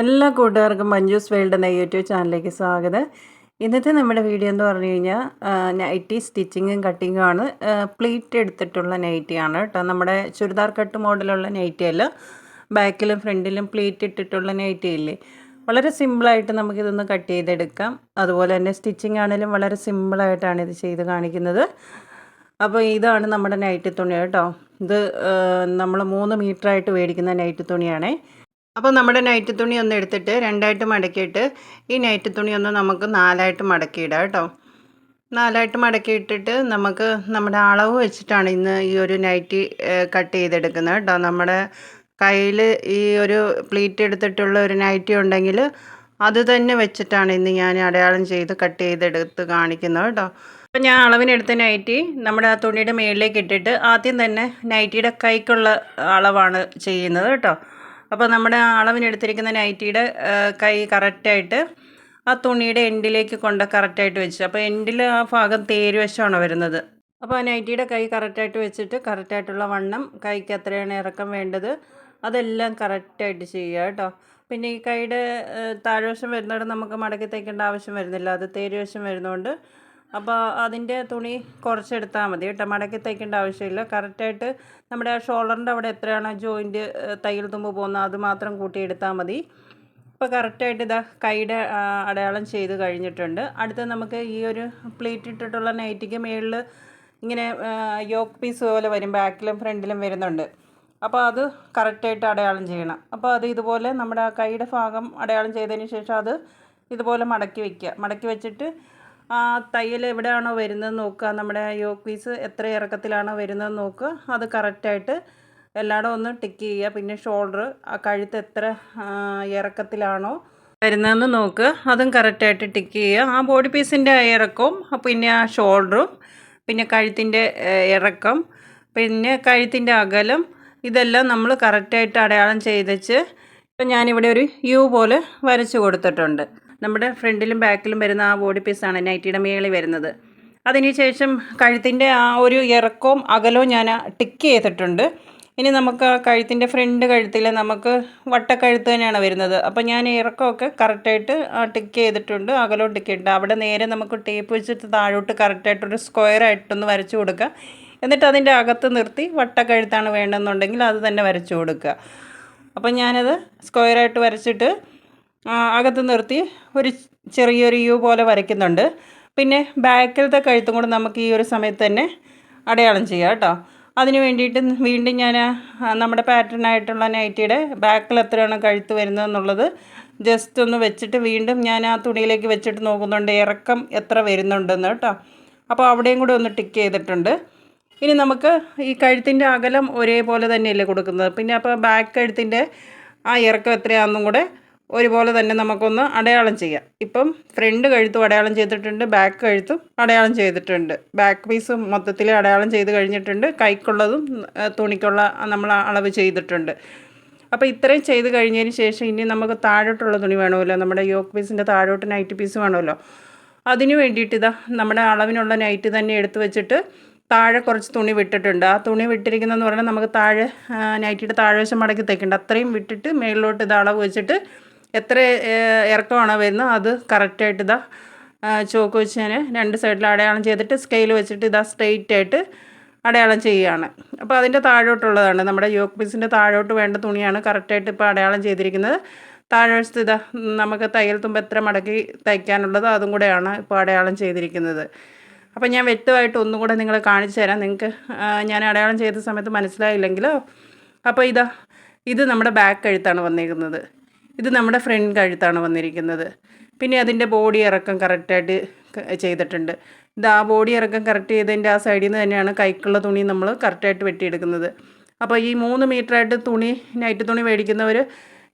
എല്ലാ കൂട്ടുകാർക്കും മഞ്ജൂസ് വേൾഡ് എന്ന യൂട്യൂബ് ചാനലിലേക്ക് സ്വാഗതം. ഇന്നത്തെ നമ്മുടെ വീഡിയോ എന്ന് പറഞ്ഞു കഴിഞ്ഞാൽ നൈറ്റി സ്റ്റിച്ചിങ്ങും കട്ടിങ്ങും ആണ്. പ്ലീറ്റ് എടുത്തിട്ടുള്ള നൈറ്റിയാണ് കേട്ടോ. നമ്മുടെ ചുരിദാർ കട്ട് മോഡലുള്ള നൈറ്റി അല്ല ബാക്കിലും ഫ്രണ്ടിലും പ്ലീറ്റ് ഇട്ടിട്ടുള്ള നൈറ്റി ഇല്ലേ? വളരെ സിമ്പിളായിട്ട് നമുക്കിതൊന്ന് കട്ട് ചെയ്തെടുക്കാം. അതുപോലെ തന്നെ സ്റ്റിച്ചിങ് ആണെങ്കിലും വളരെ സിമ്പിളായിട്ടാണ് ഇത് ചെയ്ത് കാണിക്കുന്നത്. അപ്പോൾ ഇതാണ് നമ്മുടെ നൈറ്റി തുണി കേട്ടോ. ഇത് നമ്മൾ മൂന്ന് മീറ്ററായിട്ട് മേടിക്കുന്ന നൈറ്റി തുണിയാണേ. അപ്പോൾ നമ്മുടെ നൈറ്റ് തുണി ഒന്ന് എടുത്തിട്ട് രണ്ടായിട്ട് മടക്കിയിട്ട് ഈ നൈറ്റ് തുണി ഒന്ന് നമുക്ക് നാലായിട്ട് മടക്കിയിടാം കേട്ടോ. നാലായിട്ട് മടക്കിയിട്ടിട്ട് നമുക്ക് നമ്മുടെ അളവ് വെച്ചിട്ടാണ് ഇന്ന് ഈ ഒരു നൈറ്റി കട്ട് ചെയ്തെടുക്കുന്നത് കേട്ടോ. നമ്മുടെ കയ്യിൽ ഈ ഒരു പ്ലീറ്റ് എടുത്തിട്ടുള്ള ഒരു നൈറ്റി ഉണ്ടെങ്കിൽ അത് തന്നെ വെച്ചിട്ടാണ് ഇന്ന് ഞാൻ അടയാളം ചെയ്ത് കട്ട് ചെയ്തെടുത്ത് കാണിക്കുന്നത് കേട്ടോ. അപ്പോൾ ഞാൻ അളവിനെടുത്ത നൈറ്റി നമ്മുടെ ആ തുണിയുടെ മേളിലേക്ക് ഇട്ടിട്ട് ആദ്യം തന്നെ നൈറ്റിയുടെ കൈക്കുള്ള അളവാണ് ചെയ്യുന്നത് കേട്ടോ. അപ്പോൾ നമ്മുടെ അളവിനെടുത്തിരിക്കുന്ന നൈറ്റിയുടെ കൈ കറക്റ്റായിട്ട് ആ തുണിയുടെ എൻഡിലേക്ക് കൊണ്ട് കറക്റ്റായിട്ട് വെച്ച്. അപ്പോൾ എൻഡിൽ ആ ഭാഗം തേരുവശമാണ് വരുന്നത്. അപ്പോൾ ആ നൈറ്റിയുടെ കൈ കറക്റ്റായിട്ട് വെച്ചിട്ട് കറക്റ്റായിട്ടുള്ള വണ്ണം കൈക്ക് എത്രയാണ് ഇറക്കം വേണ്ടത് അതെല്ലാം കറക്റ്റായിട്ട് ചെയ്യുക കേട്ടോ. പിന്നെ ഈ കൈയുടെ താഴ്വശം വരുന്നവിടെ നമുക്ക് മടക്കി തയ്ക്കേണ്ട ആവശ്യം വരുന്നില്ല. അത് തേരുവശം വരുന്നതുകൊണ്ട് അപ്പോൾ അതിന്റെ തുണി കുറച്ചെടുത്താൽ മതി കേട്ടോ. മടക്കി തയ്ക്കേണ്ട ആവശ്യമില്ല. കറക്റ്റായിട്ട് നമ്മുടെ ആ അവിടെ എത്രയാണോ ജോയിന്റ് തയ്യൽ തുമ്പ് പോകുന്നത് അത് മാത്രം കൂട്ടിയെടുത്താൽ മതി. ഇപ്പോൾ കറക്റ്റായിട്ട് ഇതാ കൈയുടെ അടയാളം ചെയ്ത് കഴിഞ്ഞിട്ടുണ്ട്. അടുത്ത നമുക്ക് ഈ ഒരു പ്ലേറ്റ് ഇട്ടിട്ടുള്ള നൈറ്റിക്ക് മേളിൽ ഇങ്ങനെ യോക്ക് പീസ് പോലെ വരും ബാക്കിലും ഫ്രണ്ടിലും വരുന്നുണ്ട്. അപ്പോൾ അത് കറക്റ്റായിട്ട് അടയാളം ചെയ്യണം. അപ്പോൾ അത് ഇതുപോലെ നമ്മുടെ കൈയുടെ ഭാഗം അടയാളം ചെയ്തതിന് ശേഷം അത് ഇതുപോലെ മടക്കി വയ്ക്കുക മടക്കി വെച്ചിട്ട് ആ തയ്യൽ എവിടെയാണോ വരുന്നത് നോക്കുക. നമ്മുടെ യോക്ക് പീസ് എത്ര ഇറക്കത്തിലാണോ വരുന്നത് നോക്കുക. അത് കറക്റ്റായിട്ട് എല്ലായിടും ഒന്ന് ടിക്ക് ചെയ്യുക. പിന്നെ ഷോൾഡർ ആ കഴുത്ത് എത്ര ഇറക്കത്തിലാണോ വരുന്നതെന്ന് നോക്കുക. അതും കറക്റ്റായിട്ട് ടിക്ക് ചെയ്യുക. ആ ബോഡി പീസിന്റെ ഇറക്കവും പിന്നെ ആ ഷോൾഡറും പിന്നെ കഴുത്തിന്റെ ഇറക്കം പിന്നെ കഴുത്തിന്റെ അകലം ഇതെല്ലാം നമ്മൾ കറക്റ്റായിട്ട് അടയാളം ചെയ്തച്ച് ഇപ്പം ഞാനിവിടെ ഒരു യു പോലെ വരച്ച് കൊടുത്തിട്ടുണ്ട്. നമ്മുടെ ഫ്രണ്ടിലും ബാക്കിലും വരുന്ന ആ ബോഡി പീസാണ് നൈറ്റിയുടെ മേളിൽ വരുന്നത് അതിനുശേഷം കഴുത്തിന്റെ ആ ഒരു ഇറക്കവും അകലവും ഞാൻ ടിക്ക് ചെയ്തിട്ടുണ്ട്. ഇനി നമുക്ക് ആ കഴുത്തിന്റെ ഫ്രണ്ട് കഴുത്തിൽ നമുക്ക് വട്ടക്കഴുത്ത് തന്നെയാണ് വരുന്നത്. അപ്പോൾ ഞാൻ ഇറക്കമൊക്കെ കറക്റ്റായിട്ട് ടിക്ക് ചെയ്തിട്ടുണ്ട്. അകലവും ടിക്ക് ചെയ്തിട്ടുണ്ട്. അവിടെ നേരെ നമുക്ക് ടേപ്പ് വെച്ചിട്ട് താഴോട്ട് കറക്റ്റായിട്ടൊരു സ്ക്വയർ ആയിട്ടൊന്ന് വരച്ചു കൊടുക്കുക. എന്നിട്ട് അതിന്റെ അകത്ത് നിർത്തി വട്ടക്കഴുത്താണ് വേണ്ടെന്നുണ്ടെങ്കിൽ അത് തന്നെ വരച്ചു കൊടുക്കുക. അപ്പോൾ ഞാനത് സ്ക്വയറായിട്ട് വരച്ചിട്ട് അകത്ത് നിർത്തി ഒരു ചെറിയൊരു യു പോലെ വരയ്ക്കുന്നുണ്ട്. പിന്നെ ബാക്കിലത്തെ കഴുത്തും കൂടെ നമുക്ക് ഈ ഒരു സമയത്ത് തന്നെ അടയാളം ചെയ്യാം കേട്ടോ. അതിന് വേണ്ടിയിട്ട് വീണ്ടും ഞാൻ നമ്മുടെ പാറ്റേൺ ആയിട്ടുള്ള നൈറ്റിയുടെ ബാക്കിൽ എത്രയാണ് കഴുത്ത് വരുന്നതെന്നുള്ളത് ജസ്റ്റ് ഒന്ന് വെച്ചിട്ട് വീണ്ടും ഞാൻ ആ തുണിയിലേക്ക് വെച്ചിട്ട് നോക്കുന്നുണ്ട് ഇറക്കം എത്ര വരുന്നുണ്ടെന്ന് കേട്ടോ. അപ്പോൾ അവിടെയും കൂടെ ഒന്ന് ടിക്ക് ചെയ്തിട്ടുണ്ട്. ഇനി നമുക്ക് ഈ കഴുത്തിന്റെ അകലം ഒരേപോലെ തന്നെയല്ലേ കൊടുക്കുന്നത്? പിന്നെ അപ്പോൾ ബാക്ക് കഴുത്തിന്റെ ആ ഇറക്കം എത്രയാണെന്നും കൂടെ ഒരുപോലെ തന്നെ നമുക്കൊന്ന് അടയാളം ചെയ്യാം. ഇപ്പം ഫ്രണ്ട് കഴുത്തും അടയാളം ചെയ്തിട്ടുണ്ട് ബാക്ക് കഴുത്തും അടയാളം ചെയ്തിട്ടുണ്ട്. ബാക്ക് പീസും മൊത്തത്തിൽ അടയാളം ചെയ്ത് കഴിഞ്ഞിട്ടുണ്ട്. കൈക്കുള്ളതും തുണിക്കുള്ള നമ്മൾ അളവ് ചെയ്തിട്ടുണ്ട്. അപ്പോൾ ഇത്രയും ചെയ്ത് കഴിഞ്ഞതിന് ശേഷം ഇനി നമുക്ക് താഴോട്ടുള്ള തുണി വേണമല്ലോ? നമ്മുടെ യോക്ക് പീസിന്റെ താഴോട്ട് നൈറ്റ് പീസ് വേണമല്ലോ? അതിന് വേണ്ടിയിട്ട് ഇതാ നമ്മുടെ അളവിനുള്ള നൈറ്റ് തന്നെ എടുത്തു വെച്ചിട്ട് താഴെ കുറച്ച് തുണി വിട്ടിട്ടുണ്ട്. ആ തുണി വിട്ടിരിക്കുന്നതെന്ന് പറഞ്ഞാൽ നമുക്ക് താഴെ നൈറ്റിയുടെ താഴെ വശം മടക്കി തയ്ക്കേണ്ട അത്രയും വിട്ടിട്ട് മേളിലോട്ട് ഇത് അളവ് വെച്ചിട്ട് എത്ര ഇറക്കമാണോ വരുന്നത് അത് കറക്റ്റായിട്ട് ഇതാ ചോക്ക് വെച്ച് ഞാൻ രണ്ട് സൈഡിൽ അടയാളം ചെയ്തിട്ട് സ്കെയിൽ വെച്ചിട്ട് ഇതാ സ്ട്രെയിറ്റ് ആയിട്ട് അടയാളം ചെയ്യുകയാണ്. അപ്പോൾ അതിന്റെ താഴോട്ടുള്ളതാണ്. നമ്മുടെ യോക്ക് പീസിന്റെ താഴോട്ട് വേണ്ട തുണിയാണ് കറക്റ്റായിട്ട് ഇപ്പോൾ അടയാളം ചെയ്തിരിക്കുന്നത്. താഴ്വശത്ത് ഇതാ നമുക്ക് തയ്യൽ തുമ്പ് എത്ര മടക്കി തയ്ക്കാനുള്ളത് അതും കൂടെയാണ് ഇപ്പോൾ അടയാളം ചെയ്തിരിക്കുന്നത്. അപ്പോൾ ഞാൻ വ്യക്തമായിട്ട് ഒന്നും കൂടെ നിങ്ങളെ കാണിച്ചു തരാം. നിങ്ങൾക്ക് ഞാൻ അടയാളം ചെയ്ത സമയത്ത് മനസ്സിലായില്ലെങ്കിലോ? അപ്പോൾ ഇതാ ഇത് നമ്മുടെ ബാക്ക് കഴുത്താണ് വന്നിരിക്കുന്നത്. ഇത് നമ്മുടെ ഫ്രണ്ട് കഴുത്താണ് വന്നിരിക്കുന്നത്. പിന്നെ അതിന്റെ ബോഡി ഇറക്കം കറക്റ്റായിട്ട് ചെയ്തിട്ടുണ്ട്. ഇത് ആ ബോഡി ഇറക്കം കറക്റ്റ് ചെയ്തതിന്റെ ആ സൈഡിൽ നിന്ന് തന്നെയാണ് കൈക്കുള്ള തുണി നമ്മൾ കറക്റ്റായിട്ട് വെട്ടിയെടുക്കുന്നത്. അപ്പോൾ ഈ മൂന്ന് മീറ്ററായിട്ട് തുണി നൈറ്റ് തുണി മേടിക്കുന്നവർ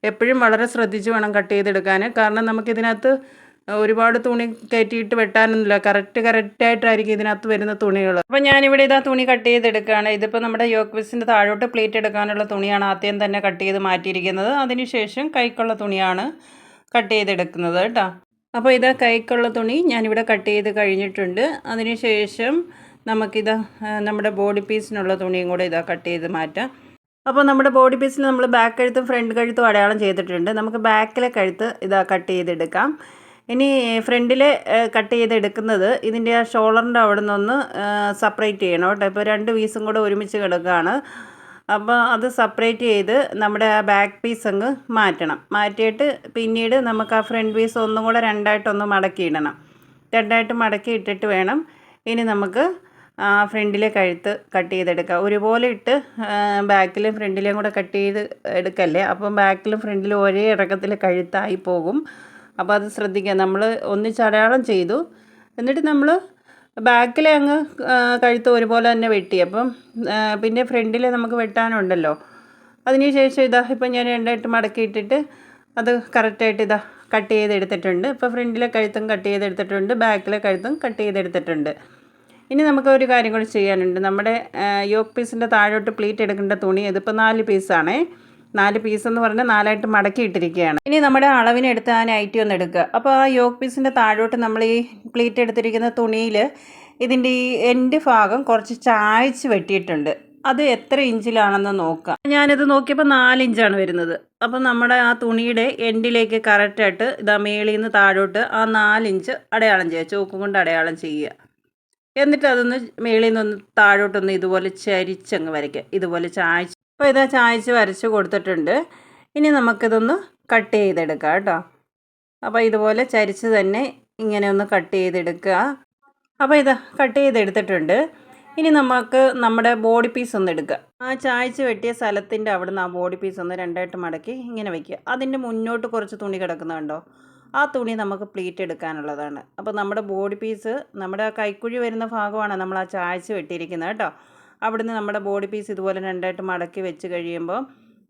എപ്പോഴും വളരെ ശ്രദ്ധിച്ച് വേണം കട്ട് ചെയ്തെടുക്കാൻ കാരണം നമുക്കിതിനകത്ത് ഒരുപാട് തുണി കയറ്റിയിട്ട് വെട്ടാനൊന്നുമില്ല. കറക്റ്റ് കറക്റ്റായിട്ടായിരിക്കും ഇതിനകത്ത് വരുന്ന തുണികൾ. അപ്പോൾ ഞാനിവിടെ ഇതാ തുണി കട്ട് ചെയ്തെടുക്കുകയാണ്. ഇതിപ്പോൾ നമ്മുടെ യോക്വിസിന്റെ താഴോട്ട് പ്ലേറ്റ് എടുക്കാനുള്ള തുണിയാണ് ആദ്യം തന്നെ കട്ട് ചെയ്ത് മാറ്റിയിരിക്കുന്നത്. അതിനുശേഷം കൈക്കുള്ള തുണിയാണ് കട്ട് ചെയ്തെടുക്കുന്നത് കേട്ടോ. അപ്പോൾ ഇതാ കൈക്കുള്ള തുണി ഞാനിവിടെ കട്ട് ചെയ്ത് കഴിഞ്ഞിട്ടുണ്ട്. അതിനുശേഷം നമുക്കിതാ നമ്മുടെ ബോഡി പീസിനുള്ള തുണിയും കൂടെ ഇതാ കട്ട് ചെയ്ത് മാറ്റാം. അപ്പോൾ നമ്മുടെ ബോഡി പീസിൽ നമ്മൾ ബാക്ക് കഴുത്തും ഫ്രണ്ട് കഴുത്തും അടയാളം ചെയ്തിട്ടുണ്ട്. നമുക്ക് ബാക്കിലെ കഴുത്ത് ഇതാ കട്ട് ചെയ്തെടുക്കാം. ഇനി ഫ്രണ്ടിൽ കട്ട് ചെയ്തെടുക്കുന്നത് ഇതിന്റെ ആ ഷോളറിന്റെ അവിടെ നിന്നൊന്ന് സെപ്പറേറ്റ് ചെയ്യണം കേട്ടോ. ഇപ്പോൾ രണ്ട് പീസും കൂടെ ഒരുമിച്ച് കിടക്കുകയാണ് അപ്പോൾ അത് സെപ്പറേറ്റ് ചെയ്ത് നമ്മുടെ ആ ബാക്ക് പീസ് അങ്ങ് മാറ്റണം. മാറ്റിയിട്ട് പിന്നീട് നമുക്ക് ആ ഫ്രണ്ട് പീസ് ഒന്നും കൂടെ രണ്ടായിട്ടൊന്ന് മടക്കി ഇടണം. രണ്ടായിട്ട് മടക്കി ഇട്ടിട്ട് വേണം ഇനി നമുക്ക് ആ ഫ്രണ്ടിലെ കഴുത്ത് കട്ട് ചെയ്തെടുക്കാം. ഒരുപോലെ ഇട്ട് ബാക്കിലും ഫ്രണ്ടിലെയും കൂടെ കട്ട് ചെയ്ത് എടുക്കല്ലേ? അപ്പം ബാക്കിലും ഫ്രണ്ടിലും ഒരേ ഇറക്കത്തിൽ കഴുത്തായി പോകും. അപ്പോൾ അത് ശ്രദ്ധിക്കുക. നമ്മൾ ഒന്നിച്ച് അടയാളം ചെയ്തു. എന്നിട്ട് നമ്മൾ ബാക്കിലെ അങ്ങ് കഴുത്ത് ഒരുപോലെ തന്നെ വെട്ടി. അപ്പം പിന്നെ ഫ്രണ്ടിൽ നമുക്ക് വെട്ടാനുണ്ടല്ലോ. അതിന് ശേഷം ഇതാ ഇപ്പം ഞാൻ രണ്ടായിട്ട് മടക്കിയിട്ടിട്ട് അത് കറക്റ്റായിട്ട് ഇതാ കട്ട് ചെയ്തെടുത്തിട്ടുണ്ട്. ഇപ്പോൾ ഫ്രണ്ടിലെ കഴുത്തും കട്ട് ചെയ്തെടുത്തിട്ടുണ്ട്. ബാക്കിലെ കഴുത്തും കട്ട് ചെയ്തെടുത്തിട്ടുണ്ട്. ഇനി നമുക്ക് ഒരു കാര്യം കൂടി ചെയ്യാനുണ്ട്. നമ്മുടെ യോക്ക് പീസിന്റെ താഴോട്ട് പ്ലീറ്റ് എടുക്കേണ്ട തുണി ഇതിപ്പോൾ നാല് പീസാണേ. നാല് പീസ് എന്ന് പറഞ്ഞാൽ നാലായിട്ട് മടക്കി ഇട്ടിരിക്കുകയാണ്. ഇനി നമ്മുടെ അളവിനെടുത്ത് ആ നൈറ്റി ഒന്ന് എടുക്കുക. അപ്പോൾ ആ യോക്ക് പീസിന്റെ താഴോട്ട് നമ്മൾ ഈ പ്ലീറ്റ് എടുത്തിരിക്കുന്ന തുണിയിൽ ഇതിന്റെ ഈ എൻഡ് ഭാഗം കുറച്ച് ചായച്ച് വെട്ടിയിട്ടുണ്ട്. അത് എത്ര ഇഞ്ചിലാണെന്ന് നോക്കാം. ഞാനിത് നോക്കിയപ്പോൾ നാല് ഇഞ്ചാണ് വരുന്നത്. അപ്പം നമ്മുടെ ആ തുണിയുടെ എൻഡിലേക്ക് കറക്റ്റായിട്ട് ഇതാ മേളിൽ നിന്ന് താഴോട്ട് ആ നാലിഞ്ച് അടയാളം ചെയ്യുക. ചോക്കും കൊണ്ട് അടയാളം ചെയ്യുക. എന്നിട്ട് അതൊന്ന് മേളിൽ നിന്നൊന്ന് താഴോട്ടൊന്ന് ഇതുപോലെ ചരിച്ചങ്ങ് വരയ്ക്കുക. ഇതുപോലെ ചായച്ച് അപ്പോൾ ഇതാ ചായച്ച് വരച്ച് കൊടുത്തിട്ടുണ്ട്. ഇനി നമുക്കിതൊന്ന് കട്ട് ചെയ്തെടുക്കാം കേട്ടോ. അപ്പോൾ ഇതുപോലെ ചരിച്ച് തന്നെ ഇങ്ങനെ ഒന്ന് കട്ട് ചെയ്തെടുക്കുക. അപ്പോൾ ഇത് കട്ട് ചെയ്തെടുത്തിട്ടുണ്ട്. ഇനി നമുക്ക് നമ്മുടെ ബോഡി പീസ് ഒന്ന് എടുക്കുക. ആ ചായച്ച് വെട്ടിയ സ്ഥലത്തിന്റെ അവിടെ നിന്ന് ആ ബോഡി പീസ് ഒന്ന് രണ്ടായിട്ട് മടക്കി ഇങ്ങനെ വയ്ക്കുക അതിന്റെ മുന്നോട്ട് കുറച്ച് തുണി കിടക്കുന്നുണ്ടോ ആ തുണി നമുക്ക് പ്ലീറ്റ് എടുക്കാനുള്ളതാണ്. അപ്പോൾ നമ്മുടെ ബോഡി പീസ് നമ്മുടെ കൈക്കുഴി വരുന്ന ഭാഗമാണ് നമ്മൾ ആ ചായച്ച് വെട്ടിയിരിക്കുന്നത് കേട്ടോ. അവിടുന്ന് നമ്മുടെ ബോഡി പീസ് ഇതുപോലെ രണ്ടായിട്ട് മടക്കി വെച്ച് കഴിയുമ്പോൾ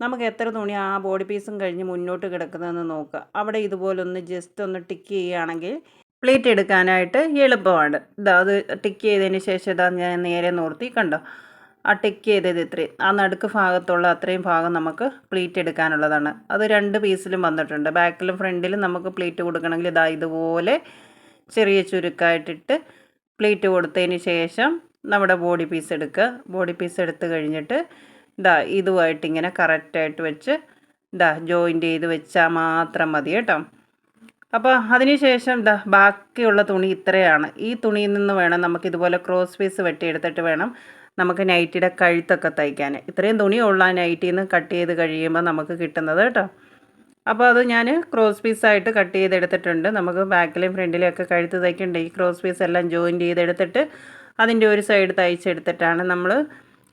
നമുക്ക് എത്ര തുണി ആ ബോഡി പീസും കഴിഞ്ഞ് മുന്നോട്ട് കിടക്കുന്നതെന്ന് നോക്കുക. അവിടെ ഇതുപോലെ ഒന്ന് ജസ്റ്റ് ഒന്ന് ടിക്ക് ചെയ്യുകയാണെങ്കിൽ പ്ലേറ്റ് എടുക്കാനായിട്ട് എളുപ്പമാണ്. ഇതാ അത് ടിക്ക് ചെയ്തതിന് ശേഷം ഇതാ ഞാൻ നേരെ നോർത്തി. കണ്ടോ? ആ ടിക്ക് ചെയ്തത് ഇത്രയും. ആ നടുക്ക് ഭാഗത്തുള്ള അത്രയും ഭാഗം നമുക്ക് പ്ലീറ്റ് എടുക്കാനുള്ളതാണ്. അത് രണ്ട് പീസിലും വന്നിട്ടുണ്ട്. ബാക്കിലും ഫ്രണ്ടിലും നമുക്ക് പ്ലീറ്റ് കൊടുക്കണമെങ്കിൽ ഇതാ ഇതുപോലെ ചെറിയ ചുരുക്കായിട്ടിട്ട് പ്ലീറ്റ് കൊടുത്തതിന് ശേഷം നമ്മുടെ ബോഡി പീസ് എടുക്കുക. ബോഡി പീസ് എടുത്ത് കഴിഞ്ഞിട്ട് ഇതാ ഇതുമായിട്ട് ഇങ്ങനെ കറക്റ്റായിട്ട് വെച്ച് ഇതാ ജോയിന്റ് ചെയ്ത് വെച്ചാൽ മാത്രം മതി കേട്ടോ. അപ്പോൾ അതിനുശേഷം ഇതാ ബാക്കിയുള്ള തുണി ഇത്രയാണ്. ഈ തുണിയിൽ നിന്ന് വേണം നമുക്ക് ഇതുപോലെ ക്രോസ് പീസ് വെട്ടിയെടുത്തിട്ട് വേണം നമുക്ക് നൈറ്റിയുടെ കഴുത്തൊക്കെ തയ്ക്കാൻ. ഇത്രയും തുണിയുള്ള നൈറ്റിയിൽ നിന്ന് കട്ട് ചെയ്ത് കഴിയുമ്പോൾ നമുക്ക് കിട്ടുന്നത് കേട്ടോ. അപ്പോൾ അത് ഞാൻ ക്രോസ് പീസായിട്ട് കട്ട് ചെയ്തെടുത്തിട്ടുണ്ട്. നമുക്ക് ബാക്കിലെയും ഫ്രണ്ടിലും ഒക്കെ കഴുത്ത് തയ്ക്കണ്ടേ? ഈ ക്രോസ് പീസ് എല്ലാം ജോയിൻ ചെയ്തെടുത്തിട്ട് അതിന്റെ ഒരു സൈഡ് തയ്ച്ചെടുത്തിട്ടാണ് നമ്മൾ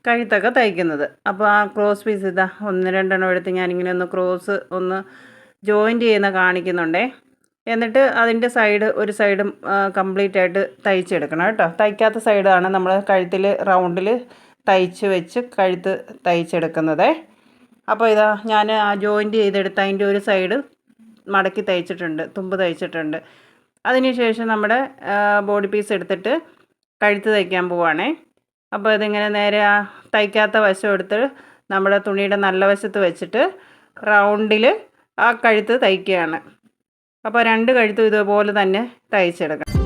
കഴുത്തൊക്കെ തയ്ക്കുന്നത്. അപ്പോൾ ആ ക്രോസ് പീസ് ഇതാ ഒന്ന് രണ്ടെണ്ണം എടുത്ത് ഞാനിങ്ങനെ ഒന്ന് ക്രോസ് ഒന്ന് ജോയിന്റ് ചെയ്യുന്ന കാണിക്കുന്നുണ്ടേ. എന്നിട്ട് അതിന്റെ സൈഡ് ഒരു സൈഡും കംപ്ലീറ്റ് ആയിട്ട് തയ്ച്ചെടുക്കണം കേട്ടോ. തയ്ക്കാത്ത സൈഡാണ് നമ്മൾ കഴുത്തിൽ റൗണ്ടിൽ തയ്ച്ച് വെച്ച് കഴുത്ത് തയ്ച്ചെടുക്കുന്നത്. അപ്പോൾ ഇതാ ഞാൻ ആ ജോയിന്റ് ചെയ്തെടുത്ത് അതിന്റെ ഒരു സൈഡ് മടക്കി തയ്ച്ചിട്ടുണ്ട് തുമ്പ് തയ്ച്ചിട്ടുണ്ട്. അതിനുശേഷം നമ്മുടെ ബോഡി പീസ് എടുത്തിട്ട് കഴുത്ത് തയ്ക്കാൻ പോവുകയാണേ അപ്പോൾ ഇതിങ്ങനെ നേരെ ആ തയ്ക്കാത്ത വശം എടുത്ത് നമ്മുടെ തുണിയുടെ നല്ല വശത്ത് വെച്ചിട്ട് റൗണ്ടിൽ ആ കഴുത്ത് തയ്ക്കുകയാണ് അപ്പോൾ രണ്ട് കഴുത്തും ഇതുപോലെ തന്നെ തയ്ച്ചെടുക്കണം.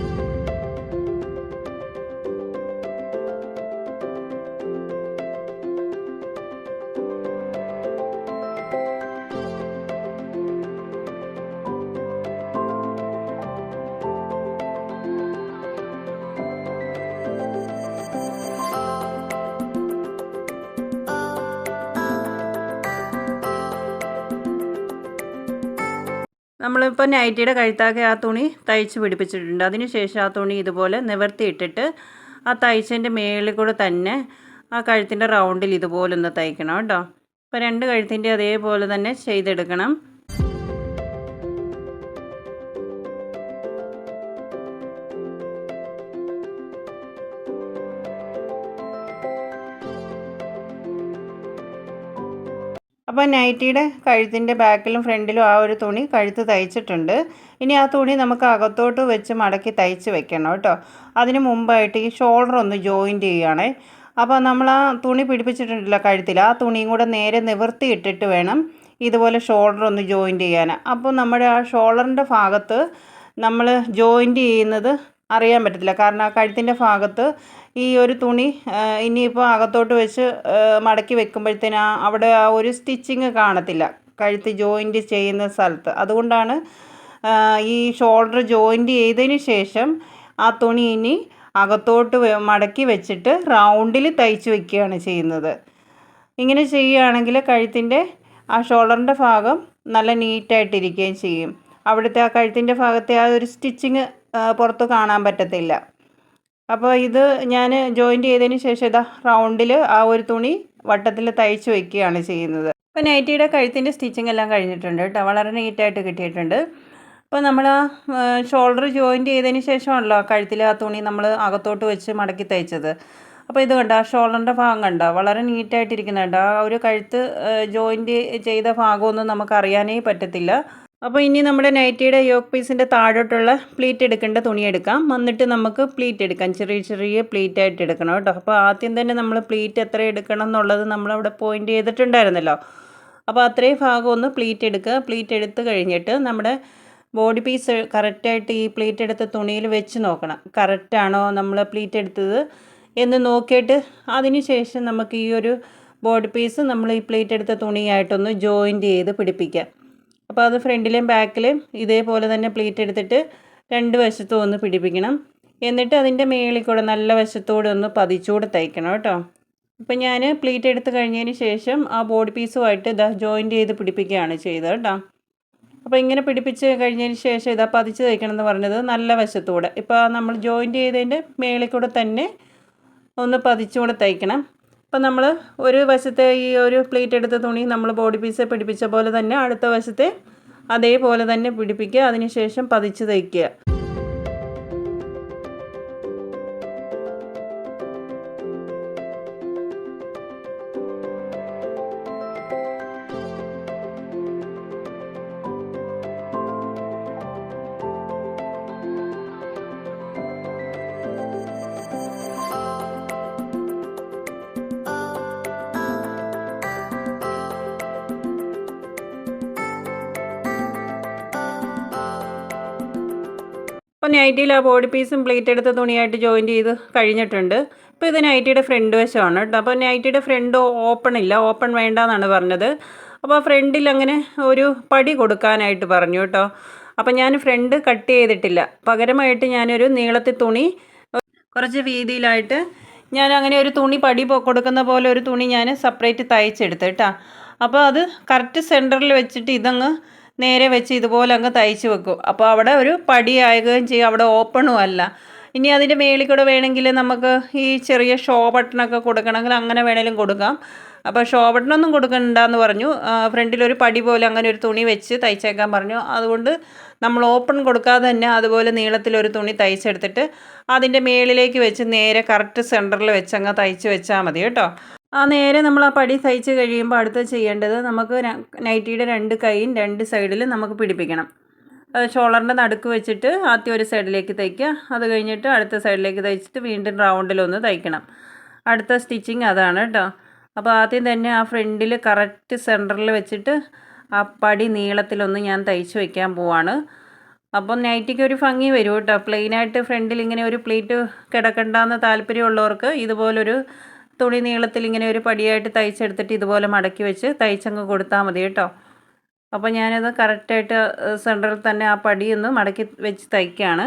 നമ്മളിപ്പോൾ നൈറ്റിയുടെ കഴുത്താക്കി ആ തുണി തയ്ച്ച് പിടിപ്പിച്ചിട്ടുണ്ട്. അതിന് ശേഷം ആ തുണി ഇതുപോലെ നിവർത്തിയിട്ടിട്ട് ആ തയ്ച്ചതിന്റെ മേളിൽ കൂടെ തന്നെ ആ കഴുത്തിന്റെ റൗണ്ടിൽ ഇതുപോലെ ഒന്ന് തയ്ക്കണം കേട്ടോ. അപ്പോൾ രണ്ട് കഴുത്തിന്റെ അതേപോലെ തന്നെ ചെയ്തെടുക്കണം. അപ്പോൾ നൈറ്റിയുടെ കഴുത്തിന്റെ ബാക്കിലും ഫ്രണ്ടിലും ആ ഒരു തുണി കഴുത്ത് തയ്ച്ചിട്ടുണ്ട്. ഇനി ആ തുണി നമുക്ക് അകത്തോട്ട് വെച്ച് മടക്കി തയ്ച്ച് വെക്കണം കേട്ടോ. അതിന് മുമ്പായിട്ട് ഈ ഷോൾഡർ ഒന്ന് ജോയിന്റ് ചെയ്യുകയാണേ അപ്പോൾ നമ്മൾ ആ തുണി പിടിപ്പിച്ചിട്ടുണ്ടല്ലോ കഴുത്തിൽ. ആ തുണിയും കൂടെ നേരെ നിവർത്തി ഇട്ടിട്ട് വേണം ഇതുപോലെ ഷോൾഡർ ഒന്ന് ജോയിന്റ് ചെയ്യാൻ. അപ്പോൾ നമ്മുടെ ആ ഷോൾഡറിന്റെ ഭാഗത്ത് നമ്മൾ ജോയിന്റ് ചെയ്യുന്നത് അറിയാൻ പറ്റത്തില്ല. കാരണം ആ കഴുത്തിന്റെ ഭാഗത്ത് ഈ ഒരു തുണി ഇനിയിപ്പോൾ അകത്തോട്ട് വെച്ച് മടക്കി വെക്കുമ്പോഴത്തേന് അവിടെ ആ ഒരു സ്റ്റിച്ചിങ് കാണത്തില്ല. കഴുത്ത് ജോയിന്റ് ചെയ്യുന്ന സ്ഥലത്ത്. അതുകൊണ്ടാണ് ഈ ഷോൾഡർ ജോയിന്റ് ചെയ്തതിന് ശേഷം ആ തുണി ഇനി അകത്തോട്ട് മടക്കി വെച്ചിട്ട് റൗണ്ടിൽ തയ്ച്ച് വെക്കുകയാണ് ചെയ്യുന്നത്. ഇങ്ങനെ ചെയ്യുകയാണെങ്കിൽ കഴുത്തിന്റെ ആ ഷോൾഡറിന്റെ ഭാഗം നല്ല നീറ്റായിട്ടിരിക്കുകയും ചെയ്യും. അവിടുത്തെ ആ കഴുത്തിന്റെ ഭാഗത്തെ ആ ഒരു സ്റ്റിച്ചിങ് പുറത്ത് കാണാൻ പറ്റത്തില്ല. അപ്പോൾ ഇത് ഞാൻ ജോയിന്റ് ചെയ്തതിന് ശേഷം ഇതാ റൗണ്ടിൽ ആ ഒരു തുണി വട്ടത്തിൽ തയ്ച്ച് വയ്ക്കുകയാണ് ചെയ്യുന്നത്. അപ്പോൾ നൈറ്റിയുടെ കഴുത്തിന്റെ സ്റ്റിച്ചിങ് എല്ലാം കഴിഞ്ഞിട്ടുണ്ട് കേട്ടോ. വളരെ നീറ്റായിട്ട് കിട്ടിയിട്ടുണ്ട്. അപ്പോൾ നമ്മൾ ആ ഷോൾഡർ ജോയിന്റ് ചെയ്തതിന് ശേഷമാണല്ലോ കഴുത്തിൽ ആ തുണി നമ്മൾ അകത്തോട്ട് വെച്ച് മടക്കി തയ്ച്ചത്. അപ്പോൾ ഇത് കണ്ടോ ആ ഷോൾഡറിന്റെ ഭാഗം കണ്ടോ? വളരെ നീറ്റായിട്ടിരിക്കുന്നുണ്ട്. ആ ഒരു കഴുത്ത് ജോയിന്റ് ചെയ്ത ഭാഗമൊന്നും നമുക്ക് അറിയാനേ പറ്റത്തില്ല. അപ്പോൾ ഇനി നമ്മുടെ നൈറ്റിയുടെ യോക്ക് പീസിന്റെ താഴോട്ടുള്ള പ്ലീറ്റ് എടുക്കേണ്ട തുണി എടുക്കാം. വന്നിട്ട് നമുക്ക് പ്ലീറ്റ് എടുക്കാം. ചെറിയ ചെറിയ പ്ലീറ്റ് ആയിട്ട് എടുക്കണം കേട്ടോ. അപ്പോൾ ആദ്യം തന്നെ നമ്മൾ പ്ലീറ്റ് എത്ര എടുക്കണം എന്നുള്ളത് നമ്മളവിടെ പോയിന്റ് ചെയ്തിട്ടുണ്ടായിരുന്നല്ലോ. അപ്പോൾ അത്രയും ഭാഗം ഒന്ന് പ്ലീറ്റ് എടുക്കുക. പ്ലീറ്റ് എടുത്ത് കഴിഞ്ഞിട്ട് നമ്മുടെ ബോഡി പീസ് കറക്റ്റായിട്ട് ഈ പ്ലീറ്റ് എടുത്ത തുണിയിൽ വെച്ച് നോക്കണം. കറക്റ്റാണോ നമ്മൾ പ്ലീറ്റ് എടുത്തത് എന്ന് നോക്കിയിട്ട് അതിന് ശേഷം നമുക്ക് ഈ ഒരു ബോഡി പീസ് നമ്മൾ ഈ പ്ലീറ്റ് എടുത്ത തുണിയായിട്ടൊന്ന് ജോയിന്റ് ചെയ്ത് പിടിപ്പിക്കാം. അപ്പോൾ അത് ഫ്രണ്ടിലെയും ബാക്കിലെയും ഇതേപോലെ തന്നെ പ്ലീറ്റ് എടുത്തിട്ട് രണ്ട് വശത്തും ഒന്ന് പിടിപ്പിക്കണം. എന്നിട്ട് അതിന്റെ മേളിൽ കൂടെ നല്ല വശത്തോടെ ഒന്ന് പതിച്ചുകൂടെ തയ്ക്കണം കേട്ടോ. അപ്പം ഞാൻ പ്ലീറ്റ് എടുത്ത് കഴിഞ്ഞതിന് ശേഷം ആ ബോഡി പീസുമായിട്ട് ഇതാ ജോയിന്റ് ചെയ്ത് പിടിപ്പിക്കുകയാണ് ചെയ്തത് കേട്ടോ. അപ്പോൾ ഇങ്ങനെ പിടിപ്പിച്ച് കഴിഞ്ഞതിന് ശേഷം ഇതാ പതിച്ച് തയ്ക്കണം എന്ന് പറഞ്ഞത് നല്ല വശത്തൂടെ. ഇപ്പോൾ നമ്മൾ ജോയിന്റ് ചെയ്തതിന്റെ മേളിൽ കൂടെ തന്നെ ഒന്ന് പതിച്ചുകൂടെ തയ്ക്കണം അപ്പം നമ്മൾ ഒരു വശത്തെ ഈ ഒരു പ്ലേറ്റ് എടുത്ത തുണി നമ്മൾ ബോഡി പീസ് പിടിപ്പിച്ച പോലെ തന്നെ അടുത്ത വശത്തെ അതേപോലെ തന്നെ പിടിപ്പിക്കുക. അതിനുശേഷം പതിച്ച് തയ്ക്കുക. അപ്പോൾ നൈറ്റിയിൽ ആ ബോഡി പീസും പ്ലേറ്റ് എടുത്ത തുണിയായിട്ട് ജോയിന്റ് ചെയ്ത് കഴിഞ്ഞിട്ടുണ്ട്. അപ്പോൾ ഇത് നൈറ്റിയുടെ ഫ്രണ്ട് വശമാണ് കേട്ടോ. അപ്പോൾ നൈറ്റിയുടെ ഫ്രണ്ട് ഓപ്പൺ ഇല്ല. ഓപ്പൺ വേണ്ട എന്നാണ് പറഞ്ഞത് അപ്പോൾ ഫ്രണ്ടിൽ അങ്ങനെ ഒരു പടി കൊടുക്കാനായിട്ട് പറഞ്ഞു കേട്ടോ. അപ്പോൾ ഞാൻ ഫ്രണ്ട് കട്ട് ചെയ്തിട്ടില്ല. പകരമായിട്ട് ഞാനൊരു നീളത്തിൽ തുണി കുറച്ച് വീതിയിലായിട്ട് ഞാൻ അങ്ങനെ ഒരു തുണി പടി കൊടുക്കുന്ന പോലെ ഒരു തുണി ഞാൻ സെപ്പറേറ്റ് തയ്ച്ചെടുത്ത് കേട്ടോ. അപ്പോൾ അത് കറക്റ്റ് സെന്ററിൽ വെച്ചിട്ട് ഇതങ്ങ് നേരെ വെച്ച് ഇതുപോലെ അങ്ങ് തയ്ച്ച് വെക്കും. അപ്പോൾ അവിടെ ഒരു പടി പടിയാകുകയും ചെയ്യും. അവിടെ ഓപ്പണും അല്ല. ഇനി അതിന്റെ മേളിൽ കൂടെ വേണമെങ്കിൽ നമുക്ക് ഈ ചെറിയ ഷോ ബട്ടണൊക്കെ കൊടുക്കണമെങ്കിൽ അങ്ങനെ വേണേലും കൊടുക്കാം. അപ്പോൾ ഷോ ബട്ടണൊന്നും കൊടുക്കണ്ടെന്ന് പറഞ്ഞു. ഫ്രണ്ടിലൊരു പടി പോലെ അങ്ങനെ ഒരു തുണി വെച്ച് തയ്ച്ചേക്കാൻ പറഞ്ഞു. അതുകൊണ്ട് നമ്മൾ ഓപ്പൺ കൊടുക്കാതെ തന്നെ അതുപോലെ നീളത്തിലൊരു തുണി തയ്ച്ചെടുത്തിട്ട് അതിന്റെ മേളിലേക്ക് വെച്ച് നേരെ കറക്റ്റ് സെന്ററിൽ വെച്ച് അങ്ങ് തയ്ച്ച് വെച്ചാൽ മതി കേട്ടോ. ആ നേരെ നമ്മൾ ആ പടി തയ്ച്ച് കഴിയുമ്പോൾ അടുത്ത് ചെയ്യേണ്ടത് നമുക്ക് നൈറ്റിയുടെ രണ്ട് കൈയും രണ്ട് സൈഡിലും നമുക്ക് പിടിപ്പിക്കണം. ഷോളറിന്റെ നടുക്ക് വെച്ചിട്ട് ആദ്യം ഒരു സൈഡിലേക്ക് തയ്ക്കുക. അത് കഴിഞ്ഞിട്ട് അടുത്ത സൈഡിലേക്ക് തയ്ച്ചിട്ട് വീണ്ടും റൗണ്ടിലൊന്ന് തയ്ക്കണം. അടുത്ത സ്റ്റിച്ചിങ് അതാണ് കേട്ടോ അപ്പോൾ ആദ്യം തന്നെ ആ ഫ്രണ്ടിൽ കറക്റ്റ് സെന്ററിൽ വെച്ചിട്ട് ആ പടി നീളത്തിലൊന്ന് ഞാൻ തയ്ച്ച് വയ്ക്കാൻ പോവാണ്. അപ്പം നൈറ്റിക്ക് ഒരു ഭംഗി വരും കേട്ടോ പ്ലെയിനായിട്ട് ഫ്രണ്ടിൽ ഇങ്ങനെ ഒരു പ്ലേറ്റ് കിടക്കണ്ടെന്ന് താല്പര്യമുള്ളവർക്ക് ഇതുപോലൊരു തുണി നീളത്തിൽ ഇങ്ങനെ ഒരു പടിയായിട്ട് തയ്ച്ചെടുത്തിട്ട് ഇതുപോലെ മടക്കി വെച്ച് തയ്ച്ചങ്ങ് കൊടുത്താൽ മതി കേട്ടോ. അപ്പോൾ ഞാനത് കറക്റ്റായിട്ട് സെന്ററിൽ തന്നെ ആ പടിയൊന്ന് മടക്കി വെച്ച് തയ്ക്കുകയാണ്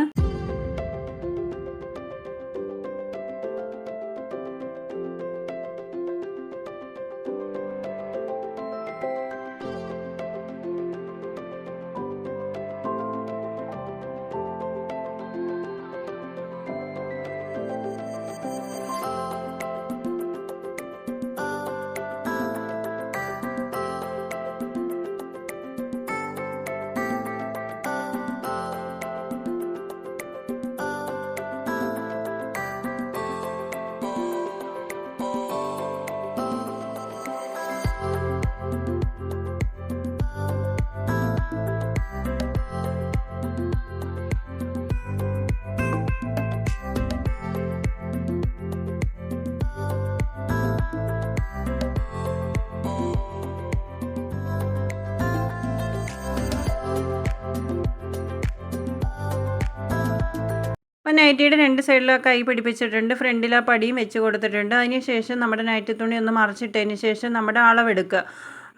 അപ്പോൾ നൈറ്റിയുടെ രണ്ട് സൈഡിലും കൈ പിടിപ്പിച്ചിട്ടുണ്ട്. ഫ്രണ്ടിൽ ആ പടിയും വെച്ച് കൊടുത്തിട്ടുണ്ട്. അതിന് ശേഷം നമ്മുടെ നൈറ്റി തുണി ഒന്ന് മറച്ചിട്ടതിന് ശേഷം നമ്മുടെ അളവെടുക്കുക.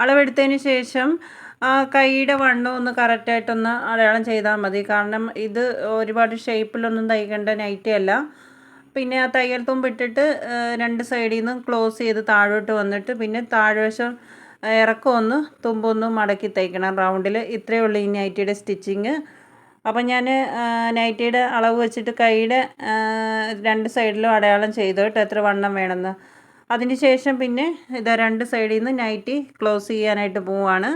അളവെടുത്തതിന് ശേഷം ആ കൈയുടെ വണ്ണം ഒന്ന് കറക്റ്റായിട്ടൊന്ന് അടയാളം ചെയ്താൽ മതി. കാരണം ഇത് ഒരുപാട് ഷേപ്പിലൊന്നും തയ്ക്കേണ്ട നൈറ്റി അല്ല. പിന്നെ ആ തയ്യൽ തുമ്പ് ഇട്ടിട്ട് രണ്ട് സൈഡിൽ നിന്നും ക്ലോസ് ചെയ്ത് താഴോട്ട് വന്നിട്ട് പിന്നെ താഴ്വശം ഇറക്കം ഒന്ന് തുമ്പൊന്ന് മടക്കി തയ്ക്കണം. റൗണ്ടിൽ ഇത്രയേ ഉള്ളൂ ഈ നൈറ്റിയുടെ സ്റ്റിച്ചിങ്. അപ്പം ഞാൻ നൈറ്റിയുടെ അളവ് വെച്ചിട്ട് കൈയുടെ രണ്ട് സൈഡിലും അടയാളം ചെയ്തു കേട്ടോ എത്ര വണ്ണം വേണമെന്ന്. അതിന് ശേഷം പിന്നെ ഇതാ രണ്ട് സൈഡിൽ നിന്ന് നൈറ്റി ക്ലോസ് ചെയ്യാനായിട്ട് പോവാണ്.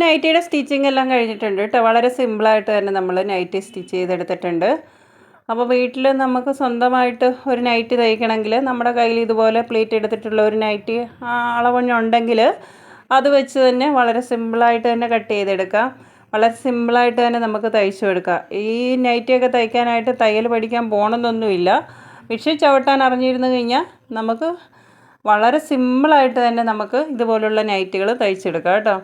അപ്പോൾ നൈറ്റിയുടെ സ്റ്റിച്ചിങ് എല്ലാം കഴിഞ്ഞിട്ടുണ്ട് കേട്ടോ. വളരെ സിമ്പിളായിട്ട് തന്നെ നമ്മൾ നൈറ്റി സ്റ്റിച്ച് ചെയ്തെടുത്തിട്ടുണ്ട്. അപ്പോൾ വീട്ടിൽ നമുക്ക് സ്വന്തമായിട്ട് ഒരു നൈറ്റി തയ്ക്കണമെങ്കിൽ നമ്മുടെ കയ്യിൽ ഇതുപോലെ പ്ലേറ്റ് എടുത്തിട്ടുള്ള ഒരു നൈറ്റി അളവുണ്ടെങ്കിൽ അത് വെച്ച് തന്നെ വളരെ സിമ്പിളായിട്ട് തന്നെ കട്ട് ചെയ്തെടുക്കാം. വളരെ സിമ്പിളായിട്ട് തന്നെ നമുക്ക് തയ്ച്ചു എടുക്കാം ഈ നൈറ്റിയൊക്കെ തയ്ക്കാനായിട്ട് തയ്യൽ പഠിക്കാൻ പോകണമെന്നൊന്നുമില്ല പക്ഷേ ചവിട്ടാൻ അറിഞ്ഞിരുന്നു കഴിഞ്ഞാൽ നമുക്ക് വളരെ സിമ്പിളായിട്ട് തന്നെ നമുക്ക് ഇതുപോലുള്ള നൈറ്റികൾ തയ്ച്ചെടുക്കാം കേട്ടോ.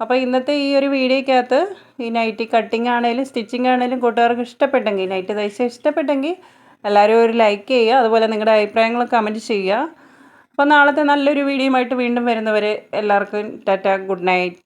അപ്പോൾ ഇന്നത്തെ ഈ ഒരു വീഡിയോയ്ക്കകത്ത് ഈ നൈറ്റി കട്ടിങ് ആണെങ്കിലും സ്റ്റിച്ചിങ് ആണെങ്കിലും കൂട്ടുകാർക്ക് ഇഷ്ടപ്പെട്ടെങ്കിൽ നൈറ്റ് തയ്ച്ച ഇഷ്ടപ്പെട്ടെങ്കിൽ എല്ലാവരും ഒരു ലൈക്ക് ചെയ്യുക അതുപോലെ നിങ്ങളുടെ അഭിപ്രായങ്ങൾ കമന്റ് ചെയ്യുക. അപ്പോൾ നാളത്തെ നല്ലൊരു വീഡിയോയുമായിട്ട് വീണ്ടും വരുന്നവരെ എല്ലാവർക്കും ടാറ്റ ഗുഡ് നൈറ്റ്